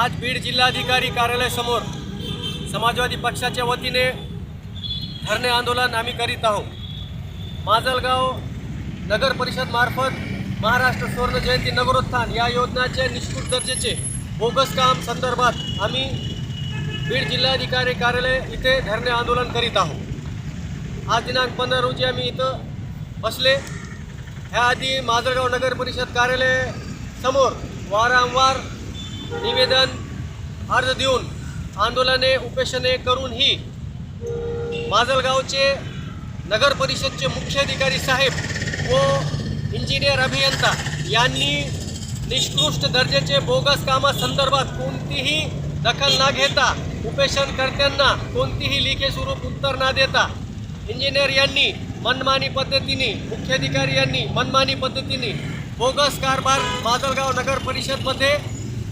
आज बीड जिल्हाधिकारी कार्यालयासमोर समाजवादी पक्षाच्या वतीने धरणे आंदोलन आम्ही करीत आहोत. माजलगाव नगर परिषदमार्फत महाराष्ट्र सुवर्ण जयंती नगरोत्थान या योजनाचे निष्कृत दर्जेचे बोगस काम संदर्भात आम्ही बीड जिल्हाधिकारी कार्यालय इथे धरणे आंदोलन करीत आहोत. आज दिनांक पंधरा रोजी आम्ही इथं बसले. ह्याआधी माजलगाव नगर परिषद कार्यालय समोर वारंवार निवेदन अर्ज देऊन आंदोलने उपेशने करूनही माजलगावचे नगर परिषदचे मुख्याधिकारी साहेब व इंजिनियर अभियंता यांनी निष्कृष्ट दर्जाचे बोगस कामासंदर्भात कोणतीही दखल न घेता उपेशनकर्त्यांना कोणतीही लिखे स्वरूप उत्तर न देता इंजिनियर यांनी मनमानी पद्धतीने मुख्याधिकारी यांनी मनमानी पद्धतीने बोगस कारभार माजलगाव नगर परिषदमध्ये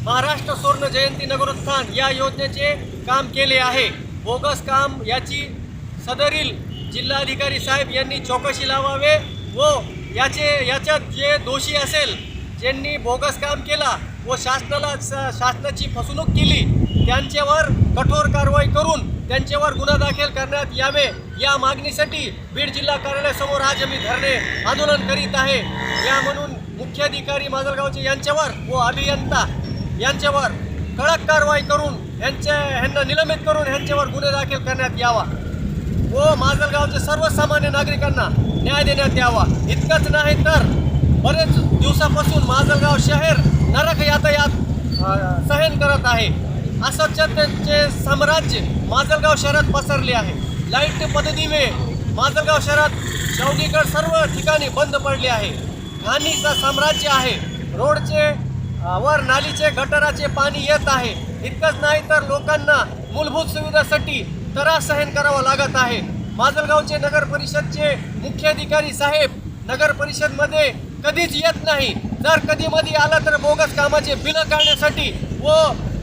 महाराष्ट्र सुवर्ण जयंती नगरोत्थान या योजनेचे काम केले आहे. बोगस काम याची सदरील जिल्हाधिकारी साहेब यांनी चौकशी लावावे व याचे याच्यात जे दोषी असेल ज्यांनी बोगस काम केला व शासनाला स- शासनाची फसवणूक केली त्यांच्यावर कठोर कारवाई करून त्यांच्यावर गुन्हा दाखल करण्यात यावे. या मागणीसाठी बीड जिल्हा कार्यालयासमोर आज आम्ही धरणे आंदोलन करीत आहे. या म्हणून मुख्याधिकारी माजलगावचे यांच्यावर व अभियंता यांच्यावर कडक कारवाई करून यांच्या ह्यांना निलंबित करून ह्यांच्यावर गुन्हे दाखल करण्यात यावा. व माजलगावच्या सर्वसामान्य नागरिकांना न्याय देण्यात यावा. इतकंच नाही तर बरेच दिवसापासून माजलगाव शहर नरक यातायात सहन करत आहे. अस्वच्छतेचे साम्राज्य माजलगाव शहरात पसरले आहे. लाइट पद्धतीने माजलगाव शहरात चौकीकड सर्व ठिकाणी बंद पडले आहे. घाणीचं साम्राज्य आहे. रोडचे वर नालीचे गटराचे पाणी येत आहे. इतकंच नाही तर लोकांना मूलभूत सुविधासाठी त्रास सहन करावा लागत आहे. माजलगावचे नगर परिषदचे मुख्याधिकारी साहेब नगर परिषदमध्ये कधीच येत नाही. जर कधी मध्ये आला तर बोगस कामाचे बिलं काढण्यासाठी व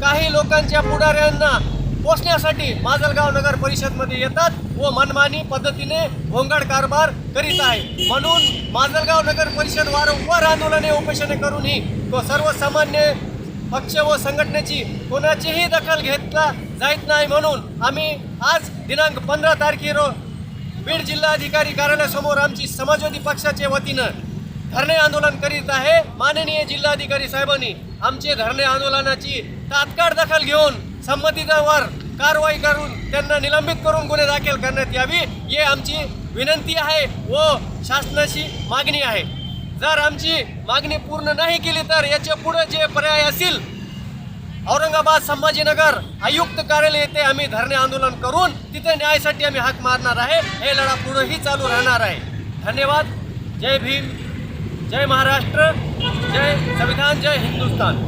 काही लोकांच्या पुढाऱ्यांना पोचण्यासाठी माजलगाव नगर परिषदमध्ये येतात व मनमानी पद्धतीने भोंगड कारभार करीत आहे. म्हणून माजलगाव नगर परिषद वारंवार आंदोलने उपोषणे करूनही तो सर्वसामान्य पक्ष व संघटनेची कोणाचीही दखल घेतला जात नाही म्हणून आम्ही आज दिनांक पंधरा तारखे रो बीड जिल्हाधिकारी कार्यालयासमोर आमची समाजवादी पक्षाच्या वतीनं धरणे आंदोलन करीत आहे. माननीय जिल्हाधिकारी साहेबांनी आमचे धरणे आंदोलनाची तात्काळ दखल घेऊन संबंधितांवर कारवाई करून त्यांना निलंबित करून गुन्हे दाखल करण्यात यावी हे आमची विनंती आहे व शासनाची मागणी आहे. जर आमची मागणी पूर्ण नाही केली तर याच्यापुढे जे पर्याय असतील औरंगाबाद संभाजीनगर आयुक्त कार्यालय येथे आम्ही धरणे आंदोलन करून तिथे न्यायासाठी आम्ही हाक मारणार आहे हे लढा पुढेही चालू राहणार आहे. धन्यवाद. जय भीम. जय महाराष्ट्र. जय संविधान. जय हिंदुस्तान